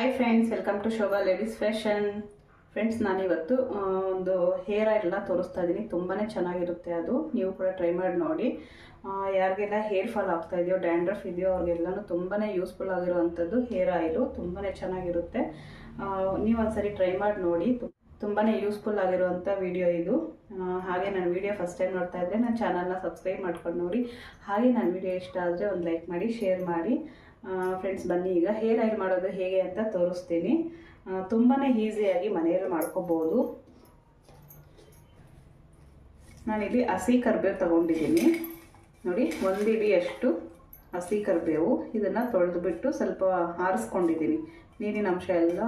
Hi friends welcome to Shobha ladies fashion friends ನಾನಿವತ್ತು ಒಂದು hair oil ಎಲ್ಲ ತೋರಿಸ್ತಾ ಇದ್ದೀನಿ ತುಂಬಾ ಚೆನ್ನಾಗಿರುತ್ತೆ ಅದು. ನೀವು ಕೂಡ ಟ್ರೈ ಮಾಡಿ ನೋಡಿ. ಯಾರಿಗೆಲ್ಲ ಹೇರ್ ಫಾಲ್ ಆಗ್ತಾ ಇದೆಯೋ ಡ್ಯಾಂಡ್ರಫ್ ಇದೆಯೋ, ಅವ್ರಿಗೆಲ್ಲನೂ ತುಂಬಾ ಯೂಸ್ಫುಲ್ ಆಗಿರುವಂಥದ್ದು ಹೇರ್ ಆಯಿಲು ತುಂಬಾ ಚೆನ್ನಾಗಿರುತ್ತೆ. ನೀವು ಒಂದ್ಸರಿ ಟ್ರೈ ಮಾಡಿ ನೋಡಿ. ತುಂಬಾ ಯೂಸ್ಫುಲ್ ಆಗಿರುವಂಥ ವಿಡಿಯೋ ಇದು. ಹಾಗೆ ನನ್ನ ವಿಡಿಯೋ ಫಸ್ಟ್ ಟೈಮ್ ನೋಡ್ತಾ ಇದ್ದರೆ ನನ್ನ ಚಾನಲ್ನ ಸಬ್ಸ್ಕ್ರೈಬ್ ಮಾಡ್ಕೊಂಡು ನೋಡಿ. ಹಾಗೆ ನನ್ನ ವಿಡಿಯೋ ಇಷ್ಟ ಆದರೆ ಒಂದು ಲೈಕ್ ಮಾಡಿ ಶೇರ್ ಮಾಡಿ. ಫ್ರೆಂಡ್ಸ್ ಬನ್ನಿ. ಈಗ ಹೇರ್ ಆಯಿಲ್ ಮಾಡೋದು ಹೇಗೆ ಅಂತ ತೋರಿಸ್ತೀನಿ. ತುಂಬಾ ಈಸಿಯಾಗಿ ಮನೆಯಲ್ಲಿ ಮಾಡ್ಕೋಬೋದು. ನಾನಿಲ್ಲಿ ಹಸಿ ಕರಿಬೇವು ತಗೊಂಡಿದ್ದೀನಿ. ನೋಡಿ, ಒಂದು ಇಡಿಯಷ್ಟು ಹಸಿ ಕರಿಬೇವು. ಇದನ್ನು ತೊಳೆದುಬಿಟ್ಟು ಸ್ವಲ್ಪ ಆರಿಸ್ಕೊಂಡಿದ್ದೀನಿ. ನೀರಿನ ಅಂಶ ಎಲ್ಲ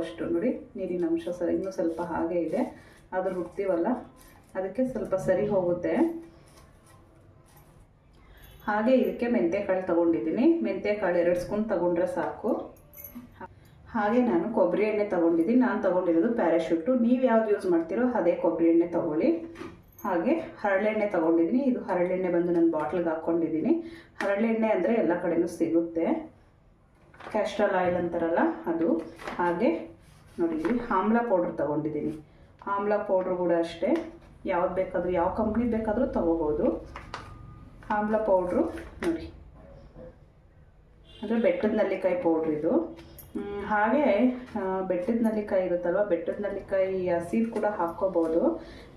ಅಷ್ಟು. ನೋಡಿ, ನೀರಿನ ಅಂಶ ಸ ಇನ್ನೂ ಸ್ವಲ್ಪ ಹಾಗೆ ಇದೆ. ಅದು ರುಬ್ತೀವಲ್ಲ ಅದಕ್ಕೆ ಸ್ವಲ್ಪ ಸರಿ ಹೋಗುತ್ತೆ. ಹಾಗೆ ಇದಕ್ಕೆ ಮೆಂತ್ಯಕಾಳು ತಗೊಂಡಿದ್ದೀನಿ. ಮೆಂತ್ಯಕಾಳು ಎರಡು ಸ್ಪೂನ್ ತಗೊಂಡ್ರೆ ಸಾಕು. ಹಾಗೆ ನಾನು ಕೊಬ್ಬರಿ ಎಣ್ಣೆ ತೊಗೊಂಡಿದ್ದೀನಿ. ನಾನು ತೊಗೊಂಡಿರೋದು ಪ್ಯಾರಾಶೂಟು. ನೀವು ಯಾವ್ದು ಯೂಸ್ ಮಾಡ್ತೀರೋ ಅದೇ ಕೊಬ್ಬರಿ ಎಣ್ಣೆ ತೊಗೊಳ್ಳಿ. ಹಾಗೆ ಹರಳೆಣ್ಣೆ ತೊಗೊಂಡಿದ್ದೀನಿ. ಇದು ಹರಳೆಣ್ಣೆ ಬಂದು ನನ್ನ ಬಾಟ್ಲಿಗೆ ಹಾಕ್ಕೊಂಡಿದ್ದೀನಿ. ಹರಳೆಣ್ಣೆ ಅಂದರೆ ಎಲ್ಲ ಕಡೆನೂ ಸಿಗುತ್ತೆ. ಕ್ಯಾಸ್ಟ್ರಲ್ ಆಯಿಲ್ ಅಂತಾರಲ್ಲ ಅದು. ಹಾಗೆ ನೋಡಿ ಆಮ್ಲ ಪೌಡ್ರ್ ತೊಗೊಂಡಿದ್ದೀನಿ. ಆಮ್ಲ ಪೌಡ್ರ್ ಕೂಡ ಅಷ್ಟೇ. ಯಾವ್ದು ಬೇಕಾದರೂ, ಯಾವ ಕಂಪ್ನಿ ಬೇಕಾದರೂ ತೊಗೋಬೋದು. ಆಮ್ಲ ಪೌಡ್ರು ನೋಡಿ. ಅಂದರೆ ಬೆಟ್ಟದ ನಲ್ಲಿಕಾಯಿ ಪೌಡ್ರ್ ಇದು. ಹಾಗೆ ಬೆಟ್ಟದ ನಲ್ಲಿಕಾಯಿ ಇರುತ್ತಲ್ವ, ಬೆಟ್ಟದ ನಲ್ಲಿಕಾಯಿ ಹಸಿರು ಕೂಡ ಹಾಕ್ಕೋಬೋದು.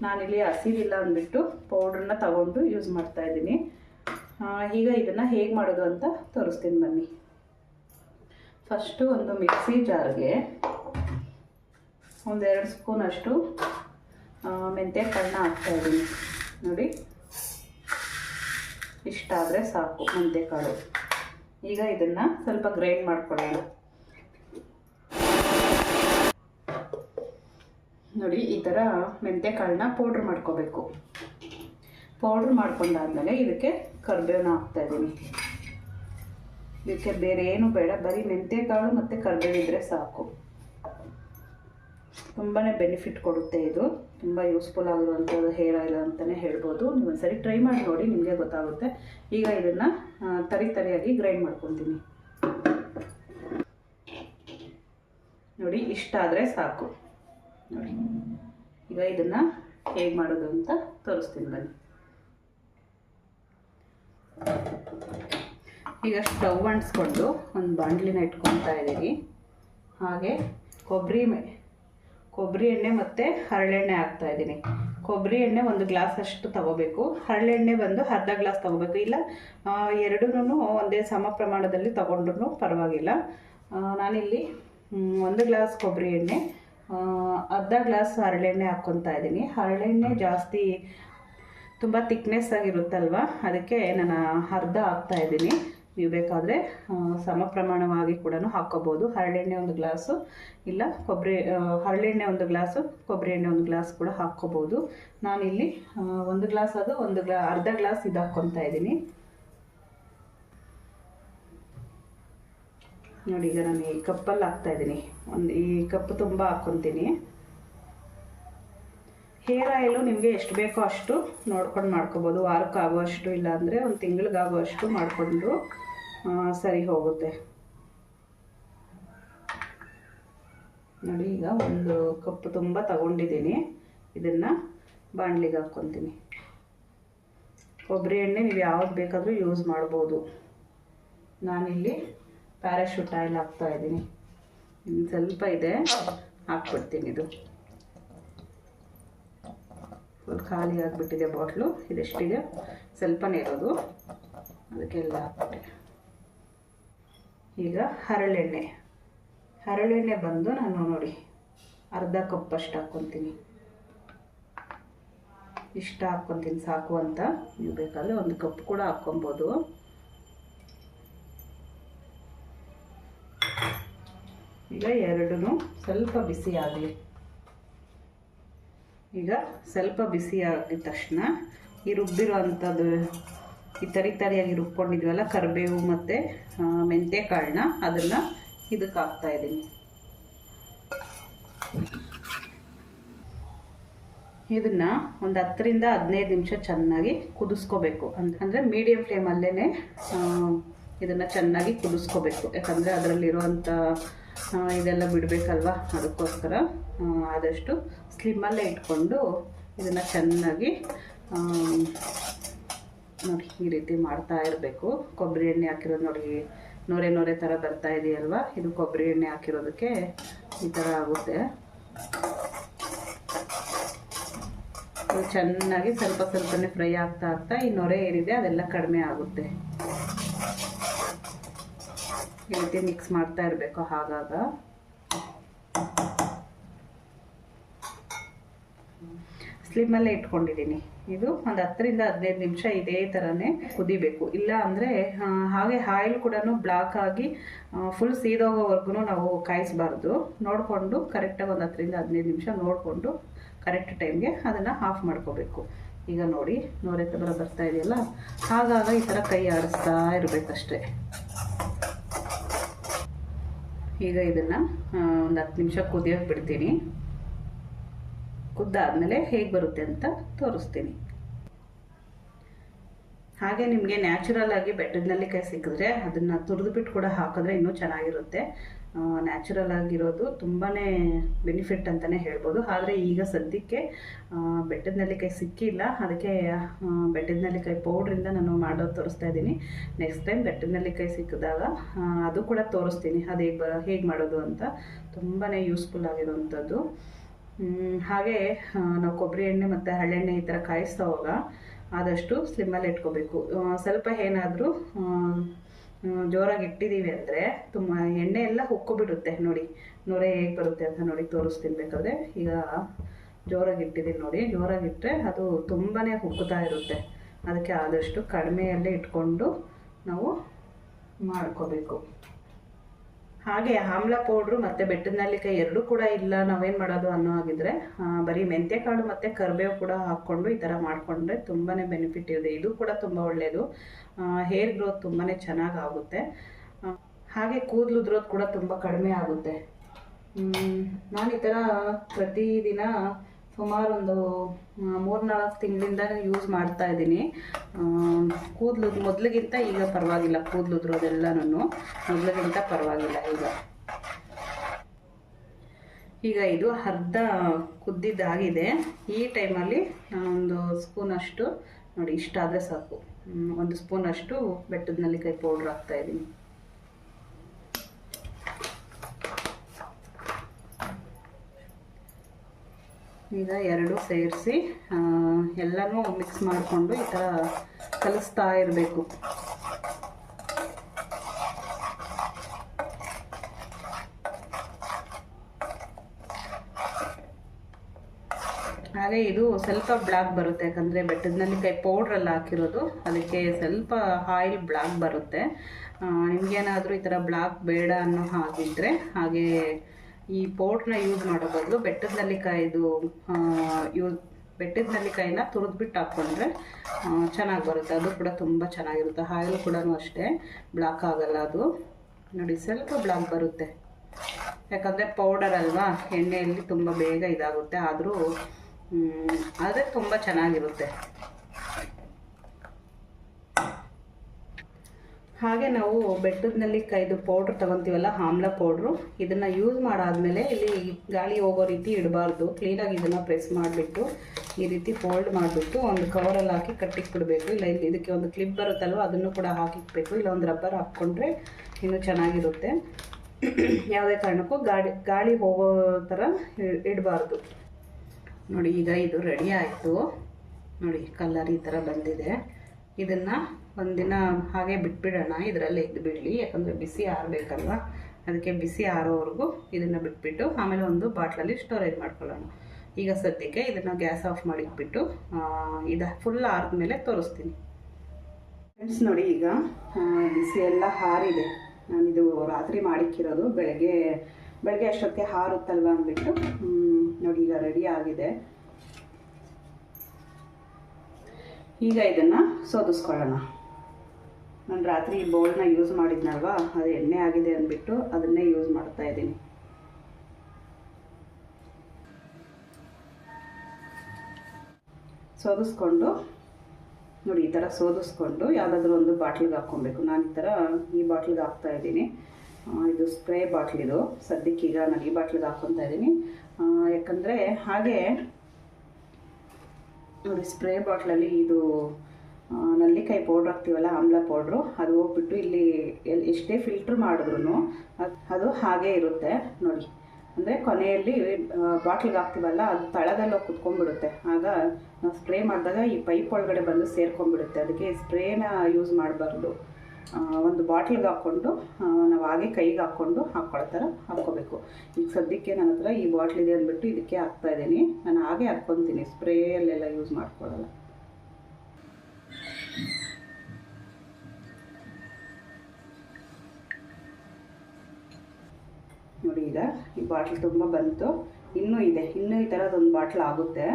ನಾನಿಲ್ಲಿ ಹಸಿರಿಲ್ಲ ಅಂದ್ಬಿಟ್ಟು ಪೌಡ್ರನ್ನ ತಗೊಂಡು ಯೂಸ್ ಮಾಡ್ತಾ ಇದ್ದೀನಿ. ಈಗ ಇದನ್ನು ಹೇಗೆ ಮಾಡೋದು ಅಂತ ತೋರಿಸ್ತೀನಿ ಬನ್ನಿ. ಫಸ್ಟು ಒಂದು ಮಿಕ್ಸಿ ಜಾರ್ಗೆ ಒಂದೆರಡು ಸ್ಪೂನಷ್ಟು ಮೆಂತ್ಯ ಕಣ್ಣ ಹಾಕ್ತಾಯಿದ್ದೀನಿ ನೋಡಿ. ಇಷ್ಟ ಆದರೆ ಸಾಕು ಮೆಂತ್ಯಕಾಳು ಈಗ ಇದನ್ನು ಸ್ವಲ್ಪ ಗ್ರೈಂಡ್ ಮಾಡ್ಕೊಳ್ಳೋಣ. ನೋಡಿ, ಈ ಥರ ಮೆಂತ್ಯಕಾಳನ್ನ ಪೌಡ್ರ್ ಮಾಡ್ಕೋಬೇಕು. ಪೌಡ್ರ್ ಮಾಡ್ಕೊಂಡಾದ್ಮೇಲೆ ಇದಕ್ಕೆ ಕರ್ಬೇವನ್ನ ಹಾಕ್ತಾಯಿದ್ದೀನಿ ಇದಕ್ಕೆ ಬೇರೆ ಏನು ಬೇಡ, ಬರೀ ಮೆಂತ್ಯಕಾಳು ಮತ್ತು ಕರ್ಬೇವಿದ್ರೆ ಸಾಕು. ತುಂಬಾ ಬೆನಿಫಿಟ್ ಕೊಡುತ್ತೆ ಇದು. ತುಂಬ ಯೂಸ್ಫುಲ್ ಆಗಿರುವಂಥದ್ದು ಹೇರ್ ಆಯಿಲ್ ಅಂತಲೇ ಹೇಳ್ಬೋದು. ನೀವು ಒಂದ್ಸರಿ ಟ್ರೈ ಮಾಡಿ ನೋಡಿ, ನಿಮಗೆ ಗೊತ್ತಾಗುತ್ತೆ. ಈಗ ಇದನ್ನು ತರಿ ತರಿಯಾಗಿ ಗ್ರೈಂಡ್ ಮಾಡ್ಕೊತೀನಿ. ನೋಡಿ, ಇಷ್ಟ ಆದರೆ ಸಾಕು. ನೋಡಿ, ಈಗ ಇದನ್ನು ಹೇಗೆ ಮಾಡೋದು ಅಂತ ತೋರಿಸ್ತೀನಿ ಬನ್ನಿ. ಈಗ ಸ್ಟವ್ ಅಂಟಿಸ್ಕೊಂಡು ಒಂದು ಬಾಂಡ್ಲಿನ ಇಟ್ಕೊತಾ ಇದ್ದೀವಿ ಹಾಗೆ ಕೊಬ್ಬರಿ ಕೊಬ್ಬರಿ ಎಣ್ಣೆ ಮತ್ತು ಹರಳೆಣ್ಣೆ ಹಾಕ್ತಾ ಇದ್ದೀನಿ. ಕೊಬ್ಬರಿ ಎಣ್ಣೆ ಒಂದು ಗ್ಲಾಸ್ ಅಷ್ಟು ತಗೋಬೇಕು. ಹರಳೆಣ್ಣೆ ಬಂದು ಅರ್ಧ ಗ್ಲಾಸ್ ತಗೋಬೇಕು. ಇಲ್ಲ ಎರಡೂ ಒಂದೇ ಸಮ ಪ್ರಮಾಣದಲ್ಲಿ ತಗೊಂಡ್ರೂ ಪರವಾಗಿಲ್ಲ. ನಾನಿಲ್ಲಿ ಒಂದು ಗ್ಲಾಸ್ ಕೊಬ್ಬರಿ ಎಣ್ಣೆ ಅರ್ಧ ಗ್ಲಾಸ್ ಹರಳೆಣ್ಣೆ ಹಾಕ್ಕೊತಾ ಇದ್ದೀನಿ. ಹರಳೆಣ್ಣೆ ಜಾಸ್ತಿ ತುಂಬ ತಿಕ್ನೆಸ್ ಆಗಿರುತ್ತಲ್ವ? ಅದಕ್ಕೆ ನಾನು ಅರ್ಧ ಹಾಕ್ತಾ ಇದ್ದೀನಿ. ನೀವು ಬೇಕಾದರೆ ಸಮ ಪ್ರಮಾಣವಾಗಿ ಕೂಡ ಹಾಕ್ಕೋಬೋದು. ಹರಳೆಣ್ಣೆ ಒಂದು ಗ್ಲಾಸು, ಇಲ್ಲ ಕೊಬ್ಬರಿ ಹರಳೆಣ್ಣೆ ಒಂದು ಗ್ಲಾಸು, ಕೊಬ್ಬರಿ ಎಣ್ಣೆ ಒಂದು ಗ್ಲಾಸ್ ಕೂಡ ಹಾಕ್ಕೋಬೋದು. ನಾನಿಲ್ಲಿ ಒಂದು ಗ್ಲಾಸ್ ಅದು, ಒಂದು ಅರ್ಧ ಗ್ಲಾಸ್ ಇದು ಹಾಕ್ಕೊತಾ ಇದ್ದೀನಿ. ನೋಡಿ, ಈಗ ನಾನು ಈ ಕಪ್ಪಲ್ಲಿ ಹಾಕ್ತಾ ಇದ್ದೀನಿ. ಒಂದು, ಈ ಕಪ್ ತುಂಬ ಹಾಕ್ಕೊತೀನಿ. ಹೇರ್ ಆಯಿಲು ನಿಮಗೆ ಎಷ್ಟು ಬೇಕೋ ಅಷ್ಟು ನೋಡ್ಕೊಂಡು ಮಾಡ್ಕೋಬೋದು. ವಾರಕ್ಕೆ ಆಗುವಷ್ಟು ಇಲ್ಲಾಂದರೆ ಒಂದು ತಿಂಗಳಿಗಾಗುವಷ್ಟು ಮಾಡಿಕೊಂಡು. ಸರಿ, ಹೋಗುತ್ತೆ. ನೋಡಿ, ಈಗ ಒಂದು ಕಪ್ ತುಂಬ ತಗೊಂಡಿದ್ದೀನಿ. ಇದನ್ನು ಬಾಣಲಿಗೆ ಹಾಕ್ಕೊತೀನಿ ಕೊಬ್ಬರಿ ಎಣ್ಣೆ ನೀವು ಯಾವ್ದು ಬೇಕಾದರೂ ಯೂಸ್ ಮಾಡ್ಬೋದು. ನಾನಿಲ್ಲಿ ಪ್ಯಾರಾಶೂಟ್ ಆಯಿಲ್ ಹಾಕ್ತಾ ಇದ್ದೀನಿ. ಸ್ವಲ್ಪ ಇದೆ, ಹಾಕ್ಬಿಡ್ತೀನಿ ಇದು. ಫುಲ್ ಖಾಲಿ ಆಗಿಬಿಟ್ಟಿದೆ ಬಾಟ್ಲು, ಇದೆಷ್ಟಿದೆ? ಸ್ವಲ್ಪನೇ ಇರೋದು. ಅದಕ್ಕೆಲ್ಲ ಹಾಕ್ಬಿಟ್ಟೆ. ಈಗ ಹರಳೆಣ್ಣೆ. ಹರಳೆಣ್ಣೆ ಬಂದು ನಾನು ನೋಡಿ, ಅರ್ಧ ಕಪ್ ಅಷ್ಟು ಹಾಕ್ಕೊತೀನಿ. ಇಷ್ಟ ಹಾಕ್ಕೊತೀನಿ, ಸಾಕು ಅಂತ. ನೀವು ಬೇಕಾದರೆ ಒಂದು ಕಪ್ ಕೂಡ ಹಾಕ್ಕೊಬೋದು. ಈಗ ಎರಡೂ ಸ್ವಲ್ಪ ಬಿಸಿ ಆಗಲಿ. ಈಗ ಸ್ವಲ್ಪ ಬಿಸಿ ಆಗಿದ ತಕ್ಷಣ ಈ ರುಬ್ಬಿರೋ ಅಂಥದ್ದು ಈ ತರಿ ತರಿಯಾಗಿ ರುಬ್ಕೊಂಡಿದ್ವಲ್ಲ ಕರಿಬೇವು ಮತ್ತು ಮೆಂತ್ಯ ಕಾಳನ್ನ ಅದನ್ನು ಇದಕ್ಕೆ ಹಾಕ್ತಾ ಇದ್ದೀನಿ. ಇದನ್ನು ಒಂದು ಹತ್ತರಿಂದ ಹದಿನೈದು ನಿಮಿಷ ಚೆನ್ನಾಗಿ ಕುದಿಸ್ಕೋಬೇಕು. ಅಂದರೆ ಮೀಡಿಯಮ್ ಫ್ಲೇಮಲ್ಲೇ ಇದನ್ನು ಚೆನ್ನಾಗಿ ಕುದಿಸ್ಕೋಬೇಕು. ಯಾಕಂದರೆ ಅದರಲ್ಲಿರುವಂಥ ಇದೆಲ್ಲ ಬಿಡಬೇಕಲ್ವ? ಅದಕ್ಕೋಸ್ಕರ ಆದಷ್ಟು ಸ್ಲಿಮ್ಮಲ್ಲೇ ಇಟ್ಕೊಂಡು ಇದನ್ನು ಚೆನ್ನಾಗಿ ನೋಡಿ ಈ ರೀತಿ ಮಾಡ್ತಾ ಇರಬೇಕು. ಕೊಬ್ಬರಿ ಎಣ್ಣೆ ಹಾಕಿರೋದು ನೋಡಿ, ನೊರೆ ನೋರೆ ಥರ ಬರ್ತಾ ಇದೆಯಲ್ವಾ? ಇದು ಕೊಬ್ಬರಿ ಎಣ್ಣೆ ಹಾಕಿರೋದಕ್ಕೆ ಈ ಥರ ಆಗುತ್ತೆ. ಚೆನ್ನಾಗಿ ಸ್ವಲ್ಪ ಸ್ವಲ್ಪನೇ ಫ್ರೈ ಆಗ್ತಾ ಆಗ್ತಾ ಈ ನೊರೆ ಏನಿದೆ ಅದೆಲ್ಲ ಕಡಿಮೆ ಆಗುತ್ತೆ. ಈ ರೀತಿ ಮಿಕ್ಸ್ ಮಾಡ್ತಾ ಇರಬೇಕು ಆಗಾಗ. ಸ್ಲಿಮ್ಮಲ್ಲೇ ಇಟ್ಕೊಂಡಿದ್ದೀನಿ. ಇದು ಒಂದು ಹತ್ತರಿಂದ ಹದಿನೈದು ನಿಮಿಷ ಇದೇ ಥರನೇ ಕುದಿಬೇಕು. ಇಲ್ಲ ಅಂದರೆ ಹಾಗೆ ಆಯಿಲ್ ಕೂಡ ಬ್ಲಾಕ್ ಆಗಿ ಫುಲ್ ಸೀದೋಗೋವರೆಗೂ ನಾವು ಕಾಯಿಸಬಾರ್ದು. ನೋಡಿಕೊಂಡು ಕರೆಕ್ಟಾಗಿ ಒಂದು ಹತ್ತರಿಂದ ಹದಿನೈದು ನಿಮಿಷ ನೋಡಿಕೊಂಡು ಕರೆಕ್ಟ್ ಟೈಮ್ಗೆ ಅದನ್ನು ಆಫ್ ಮಾಡ್ಕೋಬೇಕು. ಈಗ ನೋಡಿ ನೋರೆ ಥರ ಬರ್ತಾ ಇದೆಯಲ್ಲ? ಹಾಗಾಗ ಈ ಥರ ಕೈ ಆಡಿಸ್ತಾ ಇರಬೇಕಷ್ಟೇ. ಈಗ ಇದನ್ನು ಒಂದು ಹತ್ತು ನಿಮಿಷ ಕುದಿಯೋಕೆ ಬಿಡ್ತೀನಿ. ಕುದ್ದಾದ್ಮೇಲೆ ಹೇಗೆ ಬರುತ್ತೆ ಅಂತ ತೋರಿಸ್ತೀನಿ. ಹಾಗೆ ನಿಮಗೆ ನ್ಯಾಚುರಲ್ ಆಗಿ ಬೆಟ್ಟದ ನೆಲ್ಲಿಕಾಯಿ ಸಿಕ್ಕಿದ್ರೆ ಅದನ್ನು ತುರಿದ್ಬಿಟ್ಟು ಕೂಡ ಹಾಕಿದ್ರೆ ಇನ್ನೂ ಚೆನ್ನಾಗಿರುತ್ತೆ. ನ್ಯಾಚುರಲ್ ಆಗಿರೋದು ತುಂಬಾ ಬೆನಿಫಿಟ್ ಅಂತಲೇ ಹೇಳ್ಬೋದು. ಆದರೆ ಈಗ ಸದ್ಯಕ್ಕೆ ಬೆಟ್ಟದ ನೆಲ್ಲಿಕಾಯಿ ಸಿಕ್ಕಿಲ್ಲ. ಅದಕ್ಕೆ ಬೆಟ್ಟದ ನೆಲ್ಲಿಕಾಯಿ ಪೌಡ್ರಿಂದ ನಾನು ಮಾಡೋದು ತೋರಿಸ್ತಾ ಇದ್ದೀನಿ. ನೆಕ್ಸ್ಟ್ ಟೈಮ್ ಬೆಟ್ಟದ ನೆಲ್ಲಿಕಾಯಿ ಸಿಕ್ಕಿದಾಗ ಅದು ಕೂಡ ತೋರಿಸ್ತೀನಿ. ಅದು ಹೇಗೆ ಹೇಗೆ ಮಾಡೋದು ಅಂತ. ತುಂಬಾ ಯೂಸ್ಫುಲ್ ಆಗಿರುವಂಥದ್ದು. ಹಾಗೆ ನಾವು ಕೊಬ್ಬರಿ ಎಣ್ಣೆ ಮತ್ತು ಹಳ್ಳೆಣ್ಣೆ ಈ ಥರ ಕಾಯಿಸ್ತವಾಗ ಆದಷ್ಟು ಸ್ಲಿಮ್ಮಲ್ಲಿ ಇಟ್ಕೋಬೇಕು. ಸ್ವಲ್ಪ ಏನಾದರೂ ಜೋರಾಗಿ ಇಟ್ಟಿದ್ದೀವಿ ಅಂದರೆ ತುಂಬ ಎಣ್ಣೆ ಎಲ್ಲ ಉಕ್ಕೋಬಿಡುತ್ತೆ ನೋಡಿ. ನೊರೆ ಹೇಗೆ ಬರುತ್ತೆ ಅಂತ ನೋಡಿ ತೋರಿಸ್ತೀನಿ ಬೇಕಾದ್ರೆ. ಈಗ ಜೋರಾಗಿ ಇಟ್ಟಿದ್ದೀನಿ ನೋಡಿ. ಜೋರಾಗಿ ಇಟ್ಟರೆ ಅದು ತುಂಬಾ ಹುಕ್ಕುತ್ತಾ ಇರುತ್ತೆ. ಅದಕ್ಕೆ ಆದಷ್ಟು ಕಡಿಮೆಯಲ್ಲೇ ಇಟ್ಕೊಂಡು ನಾವು ಮಾಡ್ಕೋಬೇಕು. ಹಾಗೆ ಆಮ್ಲ ಪೌಡ್ರು ಮತ್ತು ಬೆಟ್ಟದ ನಲ್ಲಿಕಾಯಿ ಎರಡೂ ಕೂಡ ಇಲ್ಲ, ನಾವೇನು ಮಾಡೋದು ಅನ್ನೋ ಹಾಗಿದ್ರೆ ಬರೀ ಮೆಂತ್ಯಕಾಳು ಮತ್ತು ಕರಿಬೇವು ಕೂಡ ಹಾಕ್ಕೊಂಡು ಈ ಥರ ಮಾಡಿಕೊಂಡ್ರೆ ತುಂಬಾ ಬೆನಿಫಿಟ್ ಇದೆ. ಇದು ಕೂಡ ತುಂಬ ಒಳ್ಳೆಯದು ಹೇರ್ ಗ್ರೋತ್ ತುಂಬಾ ಚೆನ್ನಾಗಿ ಆಗುತ್ತೆ. ಹಾಗೆ ಕೂದಲು ಉದ್ರೋದು ಕೂಡ ತುಂಬ ಕಡಿಮೆ ಆಗುತ್ತೆ. ನಾನು ಈ ಥರ ಪ್ರತಿದಿನ ಸುಮಾರು ಒಂದು ಮೂರ್ನಾಲ್ಕು ತಿಂಗಳಿಂದ ಯೂಸ್ ಮಾಡ್ತಾ ಇದ್ದೀನಿ. ಕೂದಲು ಮೊದಲಿಗಿಂತ ಈಗ ಪರವಾಗಿಲ್ಲ, ಕೂದಲು ಅದೆಲ್ಲನೂ ಮೊದಲಿಗಿಂತ ಪರವಾಗಿಲ್ಲ ಈಗ. ಈಗ ಇದು ಅರ್ಧ ಕುದ್ದಿದ್ದಾಗಿದೆ. ಈ ಟೈಮಲ್ಲಿ ಒಂದು ಸ್ಪೂನಷ್ಟು ನೋಡಿ ಇಷ್ಟಾದರೆ ಸಾಕು. ಒಂದು ಸ್ಪೂನಷ್ಟು ಬೆಟ್ಟದ ನೆಲ್ಲಿಕಾಯಿ ಪೌಡ್ರ್ ಹಾಕ್ತಾ ಈಗ ಎರಡು ಸೇರಿಸಿ ಎಲ್ಲನೂ ಮಿಕ್ಸ್ ಮಾಡಿಕೊಂಡು ಈ ಥರ ಕಲಿಸ್ತಾ ಇರಬೇಕು. ಹಾಗೆ ಇದು ಸ್ವಲ್ಪ ಬ್ಲ್ಯಾಕ್ ಬರುತ್ತೆ, ಯಾಕಂದರೆ ಬೆಟ್ಟದ ನೆಲ್ಲಿಕಾಯಿ ಪೌಡ್ರಲ್ಲಿ ಹಾಕಿರೋದು. ಅದಕ್ಕೆ ಸ್ವಲ್ಪ ಆಯಿಲ್ ಬ್ಲ್ಯಾಕ್ ಬರುತ್ತೆ. ನಿಮಗೇನಾದರೂ ಈ ಥರ ಬ್ಲ್ಯಾಕ್ ಬೇಡ ಅನ್ನೋ ಹಾಗಿದ್ದರೆ ಹಾಗೆ ಈ ಪೌಡ್ರನ್ನ ಯೂಸ್ ಮಾಡೋ ಬದಲು ಬೆಟ್ಟದ ನೆಲ್ಲಿಕಾಯಿದು ಯೂಸ್ ಬೆಟ್ಟದ ನೆಲ್ಲಿಕಾಯಿನ ತುರಿದ್ಬಿಟ್ಟು ಹಾಕ್ಕೊಂಡ್ರೆ ಚೆನ್ನಾಗಿ ಬರುತ್ತೆ. ಅದು ಕೂಡ ತುಂಬ ಚೆನ್ನಾಗಿರುತ್ತೆ. ಆಯಿಲ್ ಕೂಡ ಅಷ್ಟೇ. ಬ್ಲಾಕ್ ಆಗಲ್ಲ ಅದು. ನೋಡಿ, ಸ್ವಲ್ಪ ಬ್ಲಾಕ್ ಬರುತ್ತೆ. ಯಾಕಂದರೆ ಪೌಡರ್ ಅಲ್ವಾ? ಎಣ್ಣೆಯಲ್ಲಿ ತುಂಬ ಬೇಗ ಇದಾಗುತ್ತೆ. ಆದರೂ ಆದರೆ ತುಂಬ ಚೆನ್ನಾಗಿರುತ್ತೆ. ಹಾಗೆ ನಾವು ಬೆಟ್ಟದ ಕೈದು ಪೌಡ್ರ್ ತಗೊಂತೀವಲ್ಲ ಆಮ್ಲ ಪೌಡ್ರು ಇದನ್ನು ಯೂಸ್ ಮಾಡಾದ್ಮೇಲೆ ಇಲ್ಲಿ ಗಾಳಿ ಹೋಗೋ ರೀತಿ ಇಡಬಾರ್ದು. ಕ್ಲೀನಾಗಿ ಇದನ್ನು ಪ್ರೆಸ್ ಮಾಡಿಬಿಟ್ಟು ಈ ರೀತಿ ಫೋಲ್ಡ್ ಮಾಡಿಬಿಟ್ಟು ಒಂದು ಕವರಲ್ಲಿ ಹಾಕಿ ಕಟ್ಟಿಕ್ಬಿಡಬೇಕು ಇಲ್ಲ ಇಲ್ಲಿ ಇದಕ್ಕೆ ಒಂದು ಕ್ಲಿಪ್ ಬರುತ್ತಲ್ವ, ಅದನ್ನು ಕೂಡ ಹಾಕಿಕ್ಬೇಕು. ಇಲ್ಲ ಒಂದು ರಬ್ಬರ್ ಹಾಕ್ಕೊಂಡ್ರೆ ಇನ್ನೂ ಚೆನ್ನಾಗಿರುತ್ತೆ. ಯಾವುದೇ ಕಾರಣಕ್ಕೂ ಗಾಳಿ ಗಾಳಿ ಹೋಗೋ ಥರ ಇಡಬಾರ್ದು. ನೋಡಿ, ಈಗ ಇದು ರೆಡಿ ಆಯಿತು. ನೋಡಿ ಕಲರ್ ಈ ಥರ ಬಂದಿದೆ. ಇದನ್ನು ಒಂದಿನ ಹಾಗೆ ಬಿಟ್ಬಿಡೋಣ, ಇದರಲ್ಲೇ ಇದ್ದು ಬಿಡಲಿ, ಯಾಕಂದರೆ ಬಿಸಿ ಆರಬೇಕಲ್ವ? ಅದಕ್ಕೆ ಬಿಸಿ ಆರೋವರೆಗೂ ಇದನ್ನು ಬಿಟ್ಬಿಟ್ಟು ಆಮೇಲೆ ಒಂದು ಬಾಟ್ಲಲ್ಲಿ ಸ್ಟೋರೇಜ್ ಮಾಡ್ಕೊಳ್ಳೋಣ. ಈಗ ಸದ್ಯಕ್ಕೆ ಇದನ್ನು ಗ್ಯಾಸ್ ಆಫ್ ಮಾಡಿಟ್ಬಿಟ್ಟು ಇದು ಫುಲ್ ಆರಿದ್ಮೇಲೆ ತೋರಿಸ್ತೀನಿ. ಫ್ರೆಂಡ್ಸ್ ನೋಡಿ ಈಗ ಬಿಸಿ ಎಲ್ಲ ಹಾರಿದೆ. ನಾನಿದು ರಾತ್ರಿ ಮಾಡಿಕ್ಕಿರೋದು, ಬೆಳಗ್ಗೆ ಬೆಳಗ್ಗೆ ಅಷ್ಟೊತ್ತಿಗೆ ಹಾರುತ್ತಲ್ವ ಅಂದ್ಬಿಟ್ಟು ನೋಡಿ ಈಗ ರೆಡಿ ಆಗಿದೆ. ಈಗ ಇದನ್ನು ಸೋದಿಸ್ಕೊಳ್ಳೋಣ. ನಾನು ರಾತ್ರಿ ಈ ಬೌಲ್ನ ಯೂಸ್ ಮಾಡಿದ್ನಲ್ವ? ಅದು ಎಣ್ಣೆ ಆಗಿದೆ ಅಂದ್ಬಿಟ್ಟು ಅದನ್ನೇ ಯೂಸ್ ಮಾಡ್ತಾ ಇದ್ದೀನಿ. ಸೋದಿಸ್ಕೊಂಡು, ನೋಡಿ ಈ ಥರ ಸೋದಿಸ್ಕೊಂಡು ಯಾವುದಾದ್ರೂ ಒಂದು ಬಾಟ್ಲಿಗೆ ಹಾಕ್ಕೊಬೇಕು. ನಾನು ಈ ಥರ ಈ ಬಾಟ್ಲಿಗೆ ಹಾಕ್ತಾ ಇದ್ದೀನಿ. ಇದು ಸ್ಪ್ರೇ ಬಾಟ್ಲಿದು ಸದ್ಯಕ್ಕೀಗ ನಾನು ಈ ಬಾಟ್ಲಿಗೆ ಹಾಕ್ಕೊತಾ ಇದ್ದೀನಿ. ಯಾಕಂದರೆ ಹಾಗೆ, ನೋಡಿ ಸ್ಪ್ರೇ ಬಾಟ್ಲಲ್ಲಿ ಇದು ನಲ್ಲಿಕಾಯಿ ಪೌಡ್ರ್ ಹಾಕ್ತೀವಲ್ಲ, ಆಮ್ಲ ಪೌಡ್ರು ಅದು ಹೋಗ್ಬಿಟ್ಟು ಇಲ್ಲಿ ಎಲ್ಲಿ ಎಷ್ಟೇ ಫಿಲ್ಟ್ರ್ ಮಾಡಿದ್ರು ಅದು ಹಾಗೇ ಇರುತ್ತೆ ನೋಡಿ. ಅಂದರೆ ಕೊನೆಯಲ್ಲಿ ಬಾಟ್ಲಿಗೆ ಹಾಕ್ತೀವಲ್ಲ, ಅದು ತಳದಲ್ಲಿ ಹೋಗಿ ಕುತ್ಕೊಂಡ್ಬಿಡುತ್ತೆ. ಆಗ ನಾವು ಸ್ಪ್ರೇ ಮಾಡಿದಾಗ ಈ ಪೈಪ್ ಒಳಗಡೆ ಬಂದು ಸೇರ್ಕೊಂಡ್ಬಿಡುತ್ತೆ. ಅದಕ್ಕೆ ಸ್ಪ್ರೇನ ಯೂಸ್ ಮಾಡಬಾರ್ದು. ಒಂದು ಬಾಟ್ಲಿಗೆ ಹಾಕ್ಕೊಂಡು ನಾವು ಹಾಗೆ ಕೈಗೆ ಹಾಕ್ಕೊಂಡು ಹಾಕ್ಕೊಳ್ಳೋ ಥರ ಹಾಕ್ಕೋಬೇಕು. ಈಗ ಸದ್ಯಕ್ಕೆ ನನ್ನ ಹತ್ರ ಈ ಬಾಟ್ಲಿದೆ ಅಂದ್ಬಿಟ್ಟು ಇದಕ್ಕೆ ಹಾಕ್ತಾ ಇದ್ದೀನಿ. ನಾನು ಹಾಗೆ ಹಾಕ್ಕೊತೀನಿ ಸ್ಪ್ರೇಯಲ್ಲೆಲ್ಲ ಯೂಸ್ ಮಾಡ್ಕೊಳ್ಳಲ್ಲ ನೋಡಿ ಈಗ ಈ ಬಾಟ್ಲ್ ತುಂಬ ಬಂತು. ಇನ್ನೂ ಇದೆ. ಇನ್ನೂ ಈ ಥರದೊಂದು ಬಾಟ್ಲ್ ಆಗುತ್ತೆ.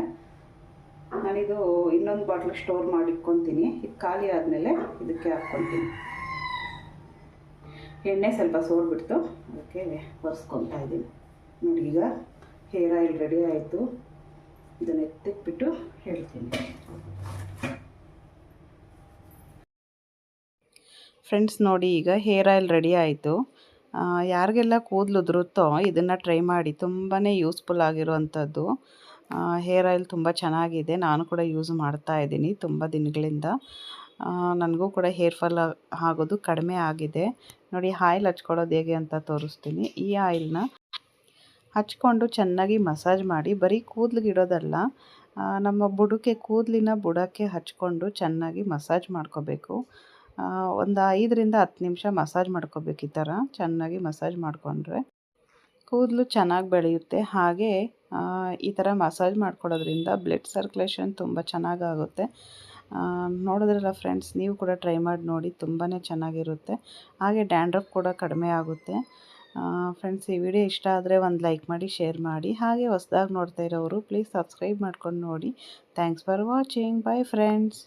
ನಾನಿದು ಇನ್ನೊಂದು ಬಾಟ್ಲ್ ಸ್ಟೋರ್ ಮಾಡಿ ಇಟ್ಕೊತೀನಿ. ಇದು ಖಾಲಿ ಆದಮೇಲೆ ಇದಕ್ಕೆ ಹಾಕ್ಕೊತೀನಿ. ಎಣ್ಣೆ ಸ್ವಲ್ಪ ಸೋರ್ಬಿಡ್ತು. ಅದಕ್ಕೆ ಒರೆಸ್ಕೊತಾ ಇದ್ದೀನಿ. ನೋಡಿ ಈಗ ಹೇರ್ ಆಯಿಲ್ ರೆಡಿ ಆಯಿತು. ಇದನ್ನು ಎತ್ತಿಟ್ಬಿಟ್ಟು ಹೇಳ್ತೀನಿ. ಫ್ರೆಂಡ್ಸ್ ನೋಡಿ, ಈಗ ಹೇರ್ ಆಯಿಲ್ ರೆಡಿ ಆಯಿತು. ಯಾರಿಗೆಲ್ಲ ಕೂದಲು ಉದುರುತ್ತೋ ಇದನ್ನು ಟ್ರೈ ಮಾಡಿ. ತುಂಬಾ ಯೂಸ್ಫುಲ್ ಆಗಿರುವಂಥದ್ದು. ಹೇರ್ ಆಯಿಲ್ ತುಂಬ ಚೆನ್ನಾಗಿದೆ. ನಾನು ಕೂಡ ಯೂಸ್ ಮಾಡ್ತಾ ಇದ್ದೀನಿ ತುಂಬ ದಿನಗಳಿಂದ. ನನಗೂ ಕೂಡ ಹೇರ್ ಫಾಲ್ ಆಗೋದು ಕಡಿಮೆ ಆಗಿದೆ. ನೋಡಿ, ಆಯಿಲ್ ಹಚ್ಕೊಳ್ಳೋದು ಹೇಗೆ ಅಂತ ತೋರಿಸ್ತೀನಿ. ಈ ಆಯಿಲ್ನ ಹಚ್ಕೊಂಡು ಚೆನ್ನಾಗಿ ಮಸಾಜ್ ಮಾಡಿ, ಬರೀ ಕೂದಲಿಗಿಡೋದಲ್ಲ ನಮ್ಮ ಬುಡಕ್ಕೆ, ಕೂದಲಿನ ಬುಡಕ್ಕೆ ಹಚ್ಕೊಂಡು ಚೆನ್ನಾಗಿ ಮಸಾಜ್ ಮಾಡ್ಕೋಬೇಕು. ಒಂದು ಐದರಿಂದ ಹತ್ತು ನಿಮಿಷ ಮಸಾಜ್ ಮಾಡ್ಕೋಬೇಕು ಈ ಥರ ಚೆನ್ನಾಗಿ ಮಸಾಜ್ ಮಾಡಿಕೊಂಡ್ರೆ ಕೂದಲು ಚೆನ್ನಾಗಿ ಬೆಳೆಯುತ್ತೆ. ಹಾಗೆ ಈ ಥರ ಮಸಾಜ್ ಮಾಡ್ಕೊಳ್ಳೋದ್ರಿಂದ ಬ್ಲಡ್ ಸರ್ಕ್ಯುಲೇಷನ್ ತುಂಬ ಚೆನ್ನಾಗಾಗುತ್ತೆ. ನೋಡಿದ್ರಲ್ಲ ಫ್ರೆಂಡ್ಸ್, ನೀವು ಕೂಡ ಟ್ರೈ ಮಾಡಿ ನೋಡಿ ತುಂಬಾ ಚೆನ್ನಾಗಿರುತ್ತೆ. ಹಾಗೆ ಡ್ಯಾಂಡ್ರಫ್ ಕೂಡ ಕಡಿಮೆ ಆಗುತ್ತೆ. ಫ್ರೆಂಡ್ಸ್, ಈ ವಿಡಿಯೋ ಇಷ್ಟ ಆದರೆ ಒಂದು ಲೈಕ್ ಮಾಡಿ, ಶೇರ್ ಮಾಡಿ. ಹಾಗೆ ಹೊಸ್ದಾಗಿ ನೋಡ್ತಾ ಇರೋರು ಪ್ಲೀಸ್ ಸಬ್ಸ್ಕ್ರೈಬ್ ಮಾಡ್ಕೊಂಡು ನೋಡಿ. Thanks for watching. Bye friends.